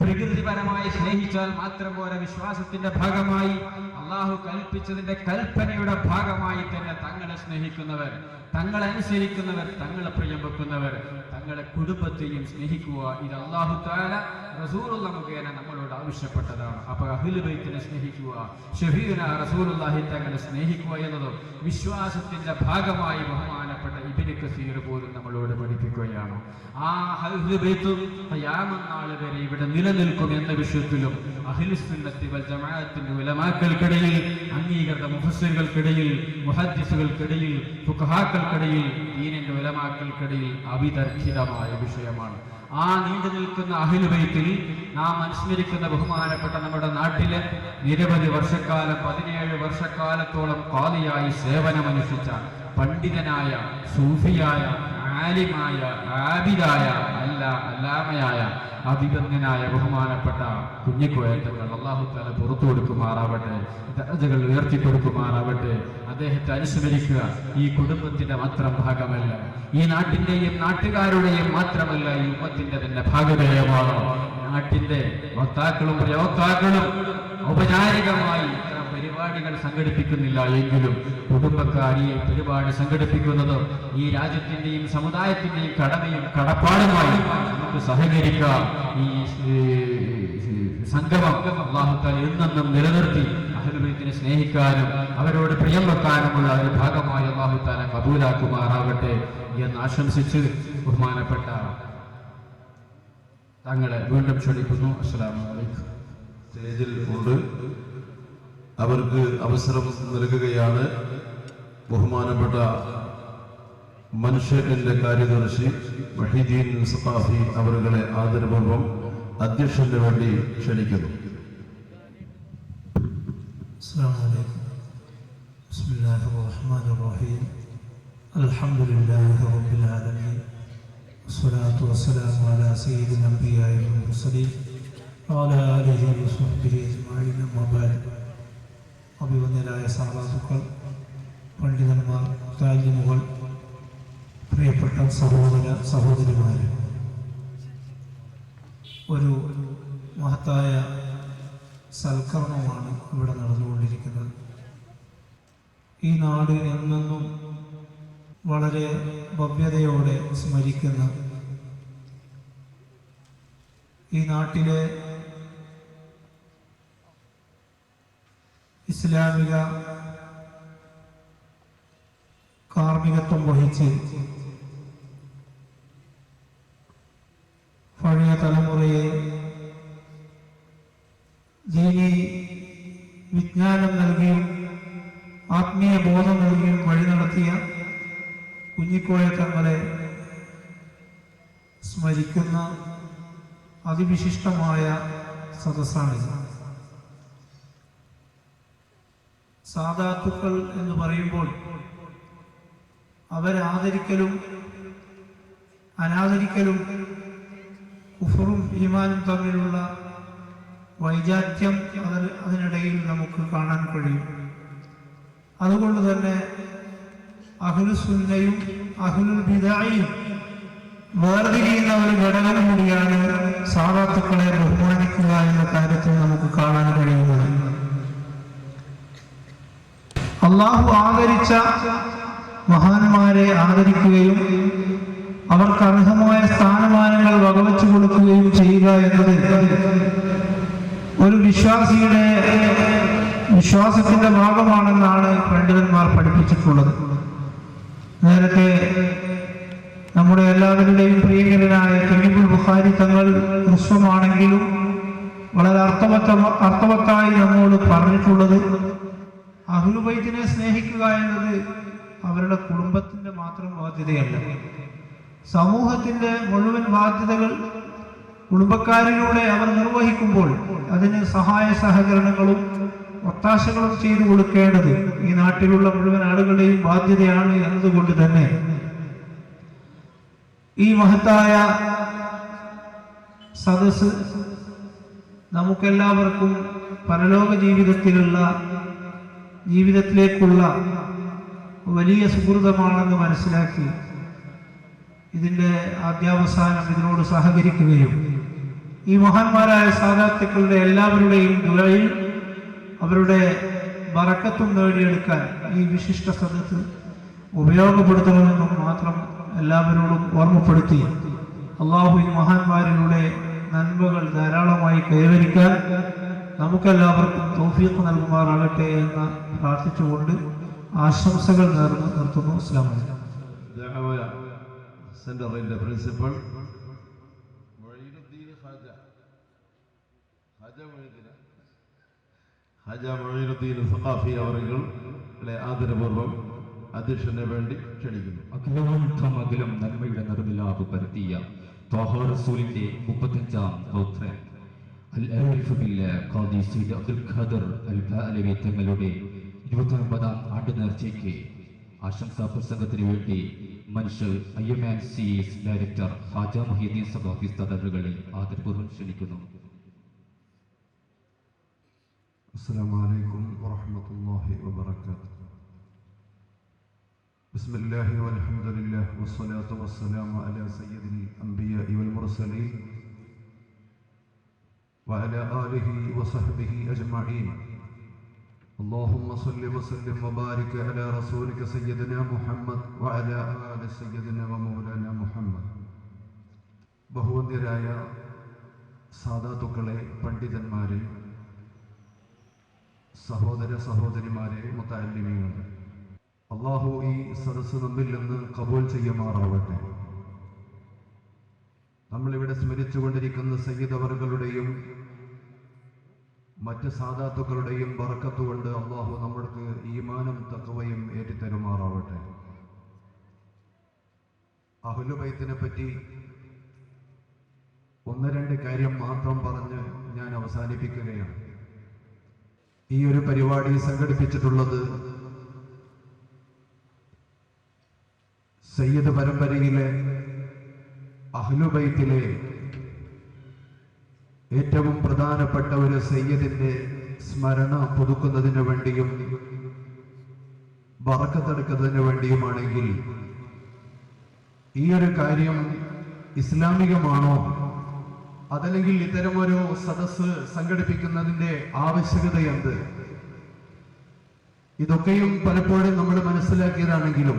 പ്രകൃതിപരമായി സ്നേഹിച്ചാൽ മാത്രം പോരാ വിശ്വാസത്തിന്റെ ഭാഗമായി അള്ളാഹു കൽപ്പിച്ചതിന്റെ കൽപ്പനയുടെ ഭാഗമായി തന്നെ തങ്ങളെ സ്നേഹിക്കുന്നവർ തങ്ങളെ അനുസരിക്കുന്നവർ തങ്ങളെ പ്രിയം വെക്കുന്നവർ തങ്ങളെ കുടുംബത്തെയും സ്നേഹിക്കുക. ഇത് അള്ളാഹു താല റസൂറുള്ള മുഖേന നമ്മളോട് ആവശ്യപ്പെട്ടതാണ്. അപ്പൊ അഹിലുബൈത്തിനെ സ്നേഹിക്കുക ഷഫീന റസൂലുള്ളാഹി തങ്ങളെ സ്നേഹിക്കുക എന്നതും വിശ്വാസത്തിന്റെ ഭാഗമായി ബഹുമാനപ്പെട്ട ഇബിന് കസീർ പോലും നമ്മളോട് പഠിപ്പിക്കുകയാണ്. ആ ഖിയാമത്ത് വരെ ഇവിടെ നിലനിൽക്കും എന്ന വിഷയത്തിലും അഹിലുസുന്നത്തി വൽ ജമാഅത്തിന്റെ ഉലമാക്കൾക്കിടയിൽ അംഗീകൃത മുഫസ്സിറുകൾക്കിടയിൽ മുഹദ്ദിസുകൾക്കിടയിൽ ഫുഖഹാക്കൾക്കിടയിൽ ദീനിന്റെ ഉലമാക്കൾക്കിടയിൽ അവിതർക്കിതമായ വിഷയമാണ്. ആ നീണ്ടു നിൽക്കുന്ന അഹിലുബൈത്തിൽ നാം അനുസ്മരിക്കുന്ന ബഹുമാനപ്പെട്ട നമ്മുടെ നാട്ടിലെ നിരവധി വർഷക്കാലം പതിനേഴ് വർഷക്കാലത്തോളം കാലിയായി സേവനമനുഷ്ഠിച്ച പണ്ഡിതനായ സൂഫിയായ ആലിമായ ആബിദായ അല്ല അല്ലാമയായ അഭിബന്ധനായ ബഹുമാനപ്പെട്ട കുഞ്ഞിക്കോയത്തങ്ങൾ അള്ളാഹു തല പുറത്തു കൊടുക്കുമാറാവട്ടെ ദർജകൾ ഉയർത്തി കൊടുക്കുമാറാവട്ടെ അദ്ദേഹത്തെ അനുസ്മരിക്കുക ഈ കുടുംബത്തിന്റെ മാത്രം ഭാഗമല്ല. ഈ നാട്ടിന്റെയും നാട്ടുകാരുടെയും മാത്രമല്ല ഈ ഉമ്മത്തിന്റെ തന്നെ ഭാഗധേയമാണ് നാട്ടിന്റെ വക്താക്കളും പ്രയോക്താക്കളും ഔപചാരികമായി പരിപാടികൾ സംഘടിപ്പിക്കുന്നില്ല എങ്കിലും കുടുംബക്കാർ ഈ പരിപാടി സംഘടിപ്പിക്കുന്നത് ഈ രാജ്യത്തിന്റെയും സമുദായത്തിന്റെയും കടമയും കടപ്പാടുമായി നമുക്ക് സഹകരിക്കാം. ഈ സംഗമം അള്ളാഹുത്താൽ എന്നെന്നും നിലനിർത്തി അഹലുബൈത്തിനെ സ്നേഹിക്കാനും അവരോട് പ്രിയം വെക്കാനുമുള്ള ഒരു ഭാഗമായി അള്ളാഹുത്താല കബൂലാക്കുമാറാവട്ടെ എന്ന് ആശംസിച്ച് ബഹുമാനപ്പെട്ട തങ്ങളെ വീണ്ടും ക്ഷണിക്കുന്നു. അസ്സലാമു അലൈക്കും. സ്റ്റേജിൽ ഉണ്ട്. അവർക്ക് അവസരം നൽകുകയാണ് ബഹുമാനപ്പെട്ട മനുഷ്യന്റെ കാര്യദർശി വഹീദീൻ സഖാഫി അവരുകളെ ആദരപൂർവം അധ്യക്ഷന് വേണ്ടി ക്ഷണിക്കുന്നു السلام عليكم بسم الله الرحمن الرحيم الحمد لله رب العالمين والصلاة والسلام على سيد الأنبياء والمرسلين وعلى آله وصحبه أجمعين أما بعد അഭിവന്യരായ സഹവാസുക്കൾ പണ്ഡിതന്മാർ താലിമുകൾ പ്രിയപ്പെട്ട സഹോദര സഹോദരിമാർ ഒരു മഹത്തായ സൽക്കരണമാണ് ഇവിടെ നടന്നുകൊണ്ടിരിക്കുന്നത്. ഈ നാട് എന്നെന്നും വളരെ ഭവ്യതയോടെ സ്മരിക്കുന്ന ഈ നാട്ടിലെ ഇസ്ലാമിക കാർമ്മികത്വം വഹിച്ച് പഴയ തലമുറയെ ജീവി വിജ്ഞാനം നൽകിയും ആത്മീയ ബോധം നൽകിയും വഴി നടത്തിയ കുഞ്ഞിക്കോയ തങ്ങളെ സ്മരിക്കുന്ന അതിവിശിഷ്ടമായ സദസ്സാണിത്. സാധാത്തുക്കൾ എന്ന് പറയുമ്പോൾ അവരാദരിക്കലും അനാദരിക്കലും കുഫറും ഈമാനും തമ്മിലുള്ള വൈജാത്യം അത് അതിനിടയിൽ നമുക്ക് കാണാൻ കഴിയും. അതുകൊണ്ട് തന്നെ അഹുലുസുന്നയും അഹുലുൽ ബിദായും വേർതിരിയുന്ന ഒരു ഘടകം കൂടിയാണ് സാധാത്തുക്കളെ ബഹുമാനിക്കുക എന്ന കാര്യത്തിൽ നമുക്ക് കാണാൻ കഴിയുന്നത്. അള്ളാഹു ആദരിച്ച മഹാന്മാരെ ആദരിക്കുകയും അവർക്ക് അർഹമായ സ്ഥാനമാനങ്ങൾ വകവച്ചു കൊടുക്കുകയും ചെയ്യുക എന്നത് ഒരു വിശ്വാസിയുടെ വിശ്വാസത്തിന്റെ ഭാഗമാണെന്നാണ് പണ്ഡിതന്മാർ പഠിപ്പിച്ചിട്ടുള്ളത്. നേരത്തെ നമ്മുടെ എല്ലാവരുടെയും പ്രിയങ്കരനായ തെങ്ങിബുൽ ബുഖാരി തങ്ങൾ ഹ്രസ്വമാണെങ്കിലും വളരെ അർത്ഥവത്ത അർത്ഥവത്തായി നമ്മോട് പറഞ്ഞിട്ടുള്ളത് അഹ്ലുബൈത്തിനെ സ്നേഹിക്കുക എന്നത് അവരുടെ കുടുംബത്തിന്റെ മാത്രം ബാധ്യതയല്ല. സമൂഹത്തിന്റെ മുഴുവൻ ബാധ്യതകൾ കുടുംബക്കാരിലൂടെ അവർ നിർവഹിക്കുമ്പോൾ അതിന് സഹായ സഹകരണങ്ങളും ഒത്താശകളും ചെയ്തു കൊടുക്കേണ്ടത് ഈ നാട്ടിലുള്ള മുഴുവൻ ആളുകളുടെയും ബാധ്യതയാണ് എന്നതുകൊണ്ട് തന്നെ. ഈ മഹത്തായ സദസ് നമുക്കെല്ലാവർക്കും പരലോക ജീവിതത്തിലുള്ള ജീവിതത്തിലേക്കുള്ള വലിയ സുഹൃതമാണെന്ന് മനസ്സിലാക്കി ഇതിന്റെ ആദ്യാവസാനം ഇതിനോട് സഹകരിക്കുകയും ഈ മഹാന്മാരായ സാധാർത്ഥ്യക്കളുടെ എല്ലാവരുടെയും ദുരയിൽ അവരുടെ വറക്കത്തും നേടിയെടുക്കാൻ ഈ വിശിഷ്ട സദസ്സ് ഉപയോഗപ്പെടുത്തണമെന്നും മാത്രം എല്ലാവരോടും ഓർമ്മപ്പെടുത്തി. അള്ളാഹു ഈ മഹാന്മാരിലൂടെ നന്മകൾ ധാരാളമായി കൈവരിക്കാൻ നമുക്കെല്ലാവർക്കും തോഫീക്ക് നൽകുമാറാകട്ടെ എന്ന് പ്രാർത്ഥിച്ചുകൊണ്ട് ആശംസകൾ നേർന്ന് നിർത്തുന്നു. അസ്ലാം വലൈക്കും ദഅവ സെന്ററിന്റെ പ്രിൻസിപ്പൽ. ഹാജ മൊയ്നുദ്ദീൻ സഖാഫി അവറുകളെ ആദരപൂർവം അധ്യക്ഷന് വേണ്ടി ക്ഷണിക്കുന്നു. അഖിലോത്ഥം അഖിലം നന്മയുടെ നിർമ്മിലാപ് പരത്തിയ തോഹ റസൂലിന്റെ മുപ്പത്തഞ്ചാം ബില്ലാ ഖാദി സയ്യിദ് അബ്ദുൽ ഖാദർ അൽ ബാലവി തങ്ങളുടെ ഇരുപത്തൊൻപതാം ആണ്ട് നേർച്ചയ്ക്ക് ആശംസാ പ്രസംഗത്തിന് വേണ്ടി മനുഷ്യർ I M N C S director Haja Mohiddeen Sabafi തദറുകളെ ആദരപൂർവ്വം ക്ഷണിക്കുന്നു السلام عليكم ورحمة الله وبركاته بسم الله والحمد لله والصلاة والسلام على سيد الأنبياء والمرسلين وعلى آله وصحبه أجمعين اللهم صل وسلم وبارك على رسولك سيدنا محمد وعلى آل سيدنا ومولانا محمد ബഹുവന്യരായ സാധാത്തുക്കളെ പണ്ഡിതന്മാരെ സഹോദര സഹോദരിമാരെ മുത്താലിമീങ്ങൾ അള്ളാഹു ഈ സദസ്സ് നമ്മിൽ നിന്ന് കബൂൽ ചെയ്യുമാറാവട്ടെ നമ്മളിവിടെ സ്മരിച്ചുകൊണ്ടിരിക്കുന്ന സയ്യിദവറുകളുടെയും മറ്റ് സാധാത്തുക്കളുടെയും ബർക്കത്തുകൊണ്ട് അള്ളാഹു നമ്മൾക്ക് ഈമാനും തക്കവയും ഏറ്റിത്തരുമാറാവട്ടെ. അഹുലുബൈത്തിനെ പറ്റി ഒന്ന് രണ്ട് കാര്യം മാത്രം പറഞ്ഞ് ഞാൻ അവസാനിപ്പിക്കുകയാണ്. ഈ ഒരു പരിപാടി സംഘടിപ്പിച്ചിട്ടുള്ളത് സയ്യിദ് പരമ്പരയിലെ അഹ്ലുബൈത്തിലെ ഏറ്റവും പ്രധാനപ്പെട്ട ഒരു സയ്യദിന്റെ സ്മരണ പുതുക്കുന്നതിന് വേണ്ടിയും വറക്കത്തെടുക്കുന്നതിന് വേണ്ടിയുമാണെങ്കിൽ ഈ ഒരു കാര്യം ഇസ്ലാമികമാണോ? അതല്ലെങ്കിൽ ഇത്തരമൊരു സദസ് സംഘടിപ്പിക്കുന്നതിന്റെ ആവശ്യകത എന്ത്? ഇതൊക്കെയും പലപ്പോഴും നമ്മൾ മനസ്സിലാക്കിയതാണെങ്കിലും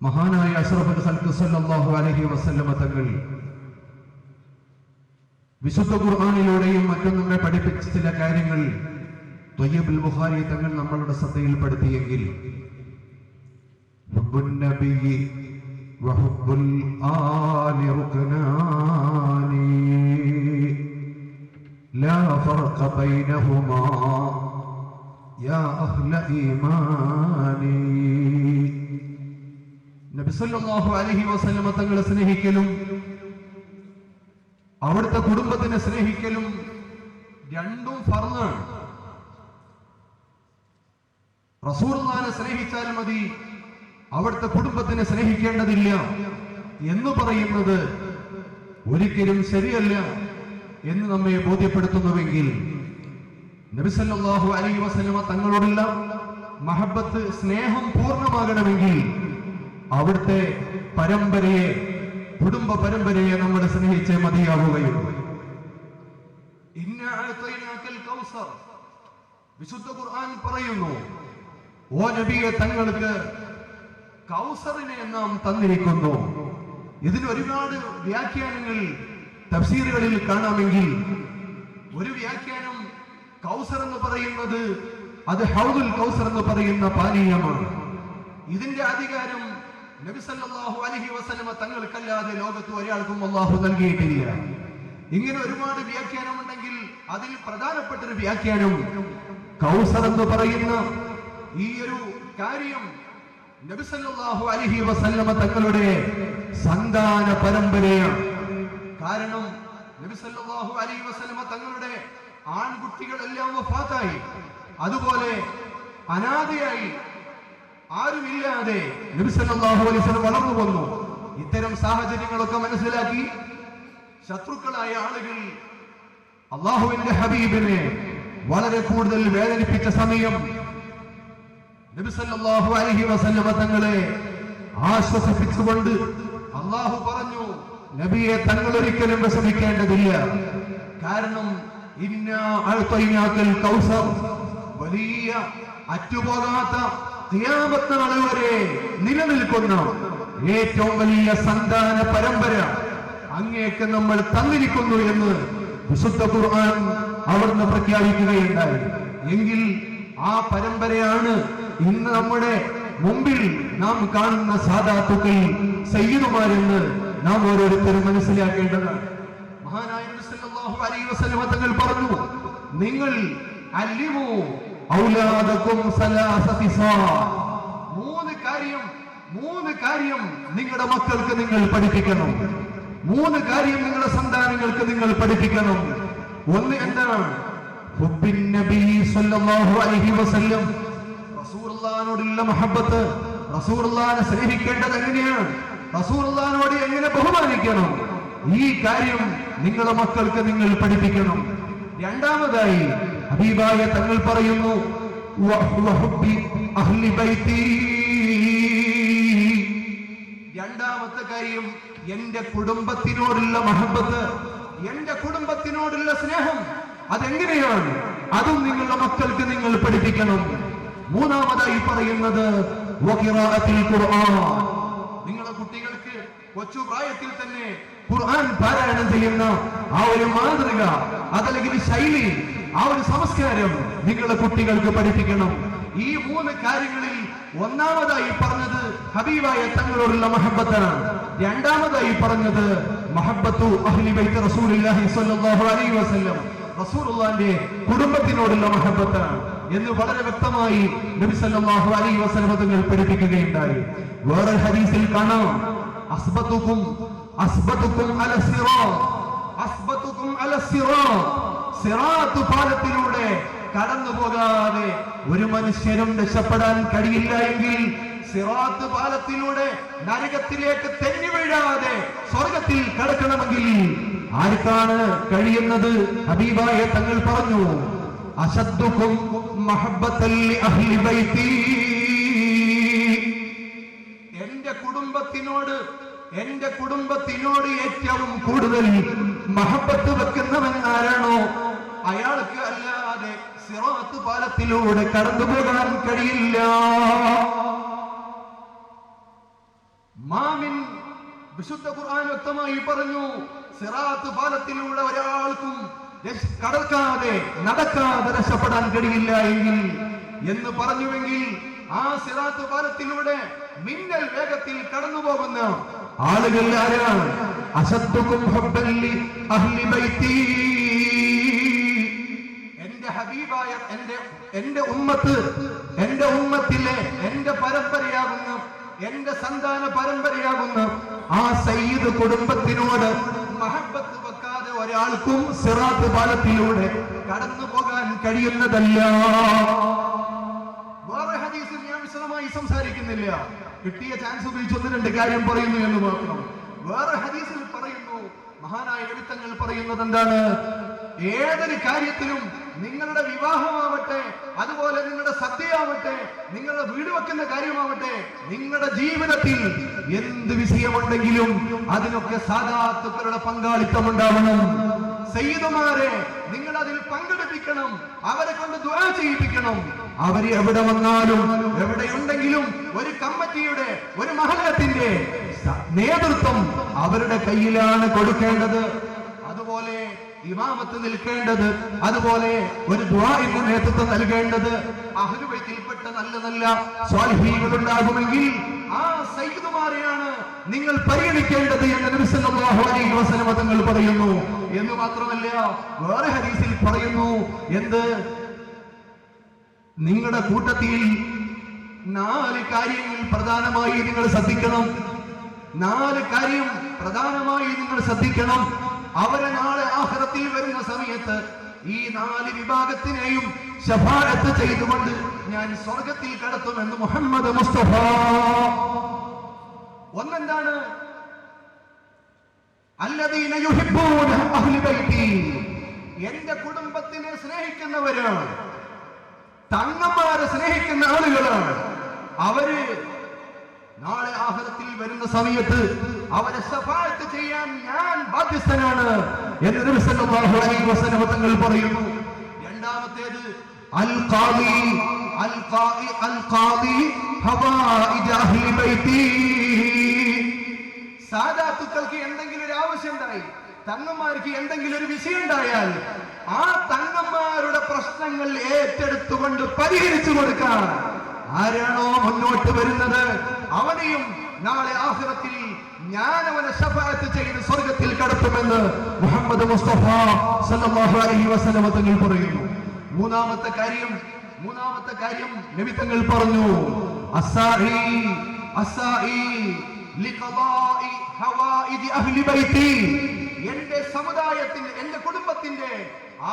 മഹാനായ അഷ്റഫുൽ ഖൽഖ് സല്ലല്ലാഹു അലൈഹി വസല്ലമ തങ്ങൾ വിശുദ്ധ ഖുർആനിലൂടെയും മറ്റും നമ്മെ പഠിപ്പിച്ച ചില കാര്യങ്ങൾ തൊയ്യബുൽ ബുഖാരി തങ്ങൾ നമ്മളുടെ ശ്രദ്ധയിൽപ്പെടുത്തിയെങ്കിൽ حب النبي وحب നബി സല്ലല്ലാഹു അലൈഹി വസല്ലമ തങ്ങളെ സ്നേഹിക്കലും അവിടുത്തെ കുടുംബത്തിനെ സ്നേഹിക്കലും രണ്ടും ഫർന്നാണ് റസൂർനാനെ സ്നേഹിച്ചാൽ മതി അവിടുത്തെ കുടുംബത്തിനെ സ്നേഹിക്കേണ്ടതില്ല എന്ന് പറയുന്നത് ഒരിക്കലും ശരിയല്ല എന്ന് നമ്മെ ബോധ്യപ്പെടുത്തുന്നുവെങ്കിൽ നബിസല്ലാഹു അലൈ വസല്ലമ തങ്ങളോടുള്ള മഹബത്ത് സ്നേഹം പൂർണമാകണമെങ്കിൽ അവിടുത്തെ പരമ്പരയെ കുടുംബ പരമ്പരയെ നമ്മൾ സ്നേഹിച്ച് മതിയാവുകയുള്ളൂ. വിശുദ്ധ ഖുർആൻ പറയുന്നു ഓ നബിയെ തങ്ങൾക്ക് കൗസറിനെ നാം തന്നിരിക്കുന്നു. ഇതിന് ഒരുപാട് വ്യാഖ്യാനങ്ങൾ തഫ്സീറുകളിൽ കാണാമെങ്കിൽ ഒരു വ്യാഖ്യാനം കൗസർ എന്ന് പറയുന്നത് അത് ഹൗദുൽ കൗസർ എന്ന് പറയുന്ന പാനീയമാണ്. ഇതിന്റെ അധികാരം തങ്ങൾക്കല്ലാതെ ലോകത്ത് ഒരാൾക്കും അള്ളാഹു നൽകിയിട്ടില്ല. ഇങ്ങനെ ഒരുപാട് വ്യാഖ്യാനം ഉണ്ടെങ്കിൽ അതിൽ പ്രധാനപ്പെട്ട ഒരു വ്യാഖ്യാനം കൗസർ എന്ന് പറയുന്ന ഈ ഒരു കാര്യം നബിസല്ലാഹു അലൈഹി വസല്ലമ തങ്ങളുടെ സന്താന പരമ്പരയാണ്. കാരണം നബിസല്ലാഹു അലൈഹി വസല്ലമ തങ്ങളുടെ ആൺകുട്ടികളെല്ലാം വഫാത്തായി. അതുപോലെ അനാഥയായി. ആരുമില്ലാതെ നബി സല്ലല്ലാഹു അലൈഹി വസല്ലം വളർന്നു വന്നു. ഇത്തരം സാഹചര്യങ്ങളൊക്കെ മനസ്സിലാക്കി ശത്രുക്കളായ ആളുകൾ അള്ളാഹുവിന്റെ ഹബീബിനെ വളരെ കൂടുതൽ വേദനിപ്പിച്ച സമയം നബി സല്ലല്ലാഹു അലൈഹി വസല്ലമ തങ്ങളെ ആശ്വസിപ്പിച്ചുകൊണ്ട് അള്ളാഹു പറഞ്ഞു നബിയെ തങ്ങൾ ഒരിക്കലും വിഷമിക്കേണ്ടതില്ല. കാരണം ഇന്ന അഴുത്തൈനാക്കൽ കൗസർ വലിയ അറ്റുപോകാത്ത ഖിയാമത്ത് നാൾ വരെ നിലനിൽക്കുന്ന. ഏറ്റവും വലിയ സന്താന പരമ്പര അങ്ങേക്ക് നമ്മൾ തന്നിരിക്കുന്നു എന്ന് വിശുദ്ധ ഖുർആൻ അവിടുന്ന് പ്രഖ്യാപിക്കുകയുണ്ടായി. എങ്കിൽ ആ പരമ്പരയാണ് ഇന്ന് നമ്മുടെ മുമ്പിൽ നാം കാണുന്ന സാധാത്തുക്കൾ സയ്യിദുമാരെന്ന് നാം ഓരോരുത്തരും മനസ്സിലാക്കേണ്ടതാണ്. മഹാനായ തങ്ങൾ പറഞ്ഞു നിങ്ങൾ അല്ലിമു മൂന്ന് കാര്യം മൂന്ന് കാര്യം നിങ്ങളുടെ മക്കൾക്ക് നിങ്ങൾ പഠിപ്പിക്കണം. മൂന്ന് കാര്യം നിങ്ങളുടെ സന്താനങ്ങൾക്ക് നിങ്ങൾ പഠിപ്പിക്കണം. ഒന്ന് എന്താണ്? റസൂലുള്ളാഹിനോടുള്ള മഹബ്ബത്ത് റസൂലുള്ളാഹിനെ സ്നേഹിക്കേണ്ടത് എങ്ങനെയാണ്? റസൂലുള്ളാഹിനോട് എങ്ങനെ ബഹുമാനിക്കണം? ഈ കാര്യം നിങ്ങളുടെ മക്കൾക്ക് നിങ്ങൾ പഠിപ്പിക്കണം. രണ്ടാമതായി ഹബീബായ തങ്ങൾ പറയുന്നു രണ്ടാമത്തെ കാര്യം എന്റെ കുടുംബത്തിനോടുള്ള മഹബത്ത് എന്റെ കുടുംബത്തിനോടുള്ള സ്നേഹം അതെങ്ങനെയാണ്? അതും നിങ്ങളുടെ മക്കൾക്ക് നിങ്ങൾ പഠിപ്പിക്കണം. മൂന്നാമതായി പറയുന്നത് നിങ്ങളുടെ കുട്ടികൾക്ക് കൊച്ചു പ്രായത്തിൽ തന്നെ ഖുർആൻ പാരായണം ചെയ്യുന്ന ആ ഒരു മാതൃക അതല്ലെങ്കിൽ ശൈലി ആ ഒരു സംസ്കാരം നിങ്ങളുടെ കുട്ടികൾക്ക് പഠിപ്പിക്കണം. ഈ മൂന്ന് കാര്യങ്ങളിൽ ഒന്നാമതായി പറഞ്ഞത് ഹബീബായ തങ്ങളോടുള്ള മഹബത്താണ്. രണ്ടാമതായി പറഞ്ഞത് മഹബത്തു അഹ്ലി ബൈത്ത് റസൂലുള്ളാഹി സ്വല്ലല്ലാഹു അലൈഹി വസല്ലം. റസൂലുള്ളാന്റെ കുടുംബത്തിനോടുള്ള മഹബത്താണ് എന്ന് വളരെ വ്യക്തമായി നബി സല്ലല്ലാഹു അലൈഹി വസല്ലം തങ്ങൾ പഠിപ്പിക്കുകയുണ്ടായി. വേറെ ഹദീസിൽ കാണാം. അസ്ബത്തുക്കും അസ്ബത്തുക്കും അല അസ്ബത്തുക്കും അല സിറാത്ത് പാലത്തിലൂടെ കടന്നു പോകാതെ ഒരു മനുഷ്യനും രക്ഷപ്പെടാൻ കഴിയില്ല എങ്കിൽ സിറാത്ത് പാലത്തിലൂടെ നരകത്തിലേക്ക് തെന്നി വീഴാതെ സ്വർഗത്തിൽ കടക്കണമെങ്കിൽ ആർക്കാണ് കഴിയുന്നത്? ഹബീബായ തങ്ങൾ പറഞ്ഞു ബൈതി എന്റെ കുടുംബത്തിനോട് എന്റെ കുടുംബത്തിനോട് ഏറ്റവും കൂടുതൽ മഹബത്ത് വെക്കുന്നവൻ ആരാണോ? അയാൾക്ക് അല്ലാതെ സിറാത്ത് പാലത്തിലൂടെ കടന്നു പോകാൻ കഴിയില്ല. മാമിൻ വിശുദ്ധ ഖുർആൻ വ്യക്തമായി പറഞ്ഞു സിറാത്ത് പാലത്തിലൂടെ ഒരാൾക്കും കടക്കാതെ നടക്കാതെ രക്ഷപ്പെടാൻ കഴിയില്ല എങ്കിൽ എന്ന് പറഞ്ഞുവെങ്കിൽ ആ സിറാത്ത് പാലത്തിലൂടെ മിന്നൽ വേഗത്തിൽ കടന്നു പോകുന്ന ആളുകൾ ആരാണ്? അസത്തുക്കും എന്റെ ഉമ്മത്ത് എന്റെ ഉമ്മത്തിലെ എന്റെ പരമ്പരയാകുന്ന എന്റെ സന്താന പരമ്പരയാകുന്ന ആ സയ്യിദ് കുടുംബത്തിനോട് മഹബത്ത് വെക്കാതെ ഒരാൾക്കും സിറാത്ത് പാലത്തിലൂടെ കടന്നു പോകാൻ കഴിയുന്നതല്ല. വേറെ ഹദീസിൽ ഞാൻ വിശദമായി സംസാരിക്കുന്നില്ല. കിട്ടിയ ചാൻസ് ഉപയോഗിച്ച് ഒന്ന് രണ്ട് കാര്യം പറയുന്നു എന്ന് മാത്രം. വേറെ ഹദീസിൽ പറയുന്നു മഹാനായ എഴുത്തങ്ങൾ പറയുന്നത് എന്താണ് ഏതൊരു കാര്യത്തിലും നിങ്ങളുടെ വിവാഹമാവട്ടെ അതുപോലെ നിങ്ങളുടെ സദ്യയാവട്ടെ നിങ്ങളുടെ വീട് വെക്കുന്ന കാര്യമാവട്ടെ നിങ്ങളുടെ ജീവിതത്തിൽ എന്ത് വിഷയമുണ്ടെങ്കിലും അതിനൊക്കെ സാധാത്തുക്കളുടെ പങ്കാളിത്തം ഉണ്ടാവണം. സയ്യിദുമാരെ നിങ്ങൾ അതിൽ പങ്കെടുപ്പിക്കണം അവരെ കൊണ്ട് ദുരാ ചെയ്യിപ്പിക്കണം. അവർ എവിടെ വന്നാലും എവിടെയുണ്ടെങ്കിലും ഒരു കമ്മിറ്റിയുടെ ഒരു മഹല്ലത്തിന്റെ നേതൃത്വം അവരുടെ കയ്യിലാണ് കൊടുക്കേണ്ടത്. അതുപോലെ ഇമാമത്ത് നിൽക്കേണ്ടത് അതുപോലെ ഒരു ദ്വാരിന്റെ നേതൃത്വം നൽകേണ്ടത്. അഹ്ലുബൈത്തിൽപ്പെട്ട നല്ല നല്ല സ്വാലിഹീകൾ ഉണ്ടാകുമെങ്കിൽ ആ സയ്യിദുമാരെയാണ് നിങ്ങൾ പരിഗണിക്കേണ്ടത് എന്ന് നബി സല്ലല്ലാഹു അലൈഹി വസല്ലം തങ്ങൾ പറയുന്നു. എന്ന് മാത്രമല്ല വേറെ ഹദീസിൽ പറയുന്നു എന്ത്? നിങ്ങളുടെ കൂട്ടത്തിൽ നാല് കാര്യങ്ങൾ പ്രധാനമായി നിങ്ങൾ ശ്രദ്ധിക്കണം. നാല് കാര്യം പ്രധാനമായി നിങ്ങൾ ശ്രദ്ധിക്കണം. അവരെ നാളെ ആഹ്റത്തിൽ വരുന്ന സമയത്ത് ഈ നാല് വിഭാഗത്തിനെയും ശഫാഴത്ത് ചെയ്തുകൊണ്ട് ഞാൻ സ്വർഗത്തിൽ കടത്തുമെന്ന് മുഹമ്മദ് മുസ്തഫ. ഒന്നെന്താണ്? എന്റെ കുടുംബത്തിനെ സ്നേഹിക്കുന്നവരാണ്. തങ്ങന്മാരെ സ്നേഹിക്കുന്ന ആളുകളാണ്. അവർ നാളെ ആഹ്റത്തിൽ വരുന്ന സമയത്ത് അവരെ സഫായത്ത് ചെയ്യാൻ ഞാൻ ബാധ്യസ്ഥനാണ് എന്ന് നബി സല്ലല്ലാഹു അലൈഹി വസല്ലം തങ്ങൾ പറയുന്നു. രണ്ടാമത്തേത് അൽ ഖാദി അൽ ഖാദി അൽ ഖാദി ഹവായിജ അഹ്ലി ബൈതി. സാധാത്തുക്കൾക്ക് എന്തെങ്കിലും ഒരു ആവശ്യം ഉണ്ടായി തങ്ങന്മാർക്ക് എന്തെങ്കിലും ഒരു വിഷയം ഉണ്ടായാൽ ആ തങ്ങന്മാരുടെ പ്രശ്നങ്ങൾ ഏറ്റെടുത്തുകൊണ്ട് പരിഹരിച്ചു കൊടുക്കാൻ ആരാണോ മുന്നോട്ട് വരുന്നത് അവനെയും നാളെ ആഹ്റത്തിൽ ഞാൻ അവനെ ശഫാഅത്ത് ചെയ്ത് സ്വർഗത്തിൽ കടത്തുമെന്ന് മുഹമ്മദ് മുസ്തഫ സല്ലല്ലാഹു അലൈഹി വസല്ലം തങ്ങൾ പറയുന്നു. മൂന്നാമത്തെ കാര്യം മൂന്നാമത്തെ കാര്യം നബി തങ്ങൾ പറഞ്ഞു അസാഇ അസാഇ ലിഖദാഇ ഹവായിജി അഹ്ലി ബൈതി എന്റെ സമുദായത്തിന്റെ എന്റെ കുടുംബത്തിന്റെ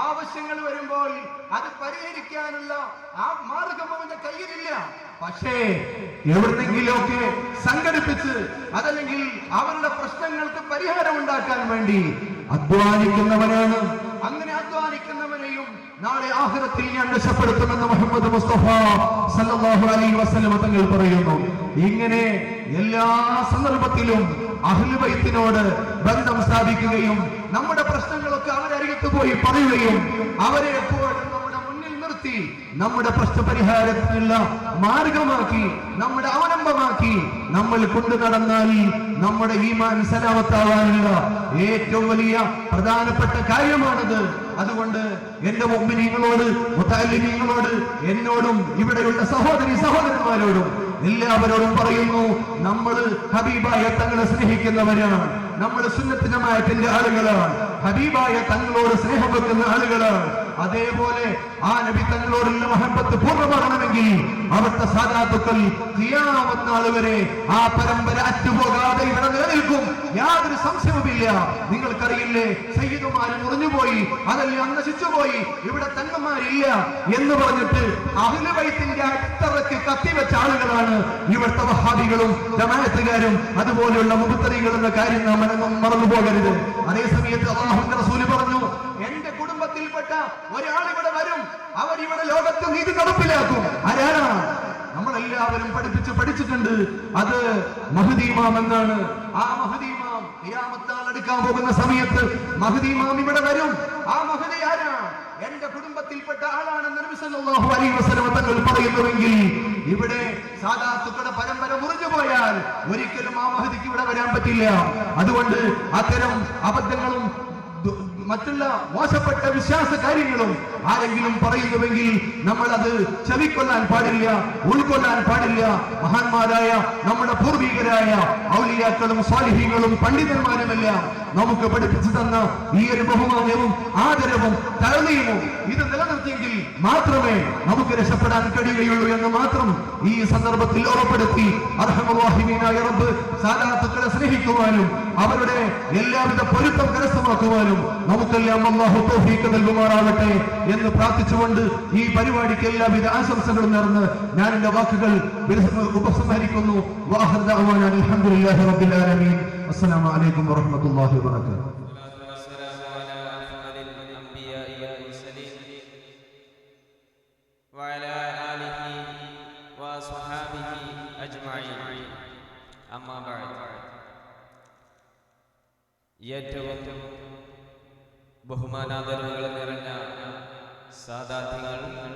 ആവശ്യങ്ങൾ വരുമ്പോൾ അത് പരിഹരിക്കാനുള്ള ആ മാർഗം അവന്റെ കയ്യിലില്ല. പക്ഷേ എവിടെന്നെങ്കിലുമൊക്കെ സംഘടിപ്പിച്ച് അതല്ലെങ്കിൽ അവരുടെ പ്രശ്നങ്ങൾക്ക് പരിഹാരം ഉണ്ടാക്കാൻ വേണ്ടി അധ്വാനിക്കുന്നവനാണ്. അങ്ങനെ അധ്വാനിക്കുന്നവനെയും നാളെ ആഹ്റത്തിൽ ഞാൻ രക്ഷപ്പെടുത്തുമെന്ന് മുഹമ്മദ് മുസ്തഫ സല്ലല്ലാഹു അലൈഹി വസല്ലം തങ്ങൾ പറയുന്നു. ഇങ്ങനെ എല്ലാ സന്ദർഭത്തിലും അഹ്ലുബൈത്തിനോട് ബന്ധം സ്ഥാപിക്കുകയും നമ്മുടെ പ്രശ്നങ്ങളൊക്കെ അവരരികത്ത് പോയി പറയുകയും അവരെ എപ്പോഴും നിർത്തി നമ്മുടെ പ്രശ്നപരിഹാരത്തിനുള്ള മാർഗമാക്കി നമ്മുടെ അവലംബമാക്കി നമ്മൾ കൊണ്ടു നടന്നാൽ നമ്മുടെ ഈമാൻ സലാമത്താവാനുള്ള ഏറ്റവും വലിയ പ്രധാനപ്പെട്ട കാര്യമാണത്. അതുകൊണ്ട് എന്റെ മുമ്പിനീങ്ങളോട് മുത്താലിമീങ്ങളോട് എന്നോടും ഇവിടെയുള്ള സഹോദരി സഹോദരന്മാരോടും എല്ലാവരോടും പറയുന്നു നമ്മൾ ഹബീബായ തങ്ങളെ സ്നേഹിക്കുന്നവരാണ്. നമ്മൾ സുന്നത്തിനമായത്തിന്റെ ആളുകളാണ്. ഹബീബായ തങ്ങളോട് സ്നേഹം വെക്കുന്ന ആളുകളാണ്. അതേപോലെ ആ നബി തങ്ങളോടുള്ള മഹബത്ത് പൂർണമാകണമെങ്കിൽ അവിടുത്തെ സാധാത്തുക്കൾ ഖിയാമത്ത് വരെ ആ പരമ്പര അറ്റുപോകാതെ ഇവിടെ നിലനിൽക്കും. യാതൊരു സംശയവുമില്ല. നിങ്ങൾക്കറിയില്ലേ? സയ്യിദുമാര് മുറിഞ്ഞുപോയി. അതെല്ലാം നശിച്ചുപോയി ഇവിടെ തങ്ങന്മാരില്ല എന്ന് പറഞ്ഞിട്ട് അഹിലവൈത്തിന്റെ അടിത്തറയ്ക്ക് കത്തിവെച്ച ആളുകളാണ് ഇവിടുത്തെ വഹാബികളും ജമാഅത്തുകാരും. അതുപോലെയുള്ള മുബത്തറികൾ എന്ന കാര്യം നാം മറന്നു- പോകരുത് അതേസമയത്ത് അള്ളാഹുന്റെ റസൂൽ പറഞ്ഞു കുടുംബത്തിൽപ്പെട്ട ഒരാൾ ഇവിടെ വരും. അവർ ഇവിടെ ലോകത്ത് നീതി നടപ്പിലാക്കും ആരാണ് നമ്മളെല്ലാവരും പഠിപ്പിച്ച് പഠിച്ചിട്ടുണ്ട്. അത് മഹദീമാം എന്നാണ്. ആ മഹദീമാം ഖിയാമത്താൾ എടുക്കാൻ പോകുന്ന സമയത്ത് മഹദീമാം ഇവിടെ വരും. ആ മഹദി ആരാ? എന്റെ കുടുംബത്തിൽപ്പെട്ട ആളാണെന്ന് നബി സല്ലല്ലാഹു അലൈഹി വസല്ലം തങ്ങൾ പറയുന്നുവെങ്കിൽ ഇവിടെ സാദാത്തുക്കളുടെ പരമ്പര മുറിഞ്ഞു പോയാൽ ഒരിക്കലും ആ മഹദിക്ക് ഇവിടെ വരാൻ പറ്റില്ല. അതുകൊണ്ട് അത്തരം അബദ്ധങ്ങളും ദു- മറ്റുള്ള മോശപ്പെട്ട വിശ്വാസ കാര്യങ്ങളും ആരെങ്കിലും പറയുന്നുവെങ്കിൽ നമ്മൾ അത് ചെവിക്കൊള്ളാൻ പാടില്ല ഉൾക്കൊള്ളാൻ പാടില്ല. മഹാന്മാരായ നമ്മുടെ പൂർവികരായ ഔലിയാക്കളും സ്വാലിഹ്യങ്ങളും പണ്ഡിതന്മാരുമെല്ലാം നമുക്ക് പഠിപ്പിച്ചു തന്ന ഈ ഒരു ബഹുമാനവും ആദരവും തഴലീവും ഇത് നിലനിർത്തിയെങ്കിൽ മാത്രമേ നമുക്ക് രക്ഷപ്പെടാൻ കഴിയുകയുള്ളൂ എന്ന് മാത്രം ഈ സന്ദർഭത്തിൽ ഉറപ്പെടുത്തി അർഹമവാഹിമീനായ റബ്ബ് സാധാരണ സ്നേഹിക്കുവാനും അവരുടെ എല്ലാവിധ പൊരുത്തം കരസ്ഥമാക്കുവാനും നമുക്കെല്ലാം അള്ളാഹു തൗഫീഖ് നൽകുമാറാവട്ടെ എന്ന് പ്രാർത്ഥിച്ചുകൊണ്ട് ഈ പരിപാടിക്ക് എല്ലാവിധ ആശംസകളും നേർന്ന് ഞാൻ എന്റെ വാക്കുകൾ വിരസ- ഉപസംഹരിക്കുന്നു വാഹിർ ദഅ്വാന അൽഹംദുലില്ലാഹി റബ്ബിൽ ആലമീൻ അസ്സലാമു അലൈക്കും വറഹ്മത്തുള്ളാഹി വബറകാതുഹു والسلام على أفضل الأنبياء والمرسلين وعلى آله وصحابه أجمعين أما بعد ഏറ്റവും ബഹുമാനാദരവുകൾ നിറഞ്ഞ സാദാത്യങ്ങൾ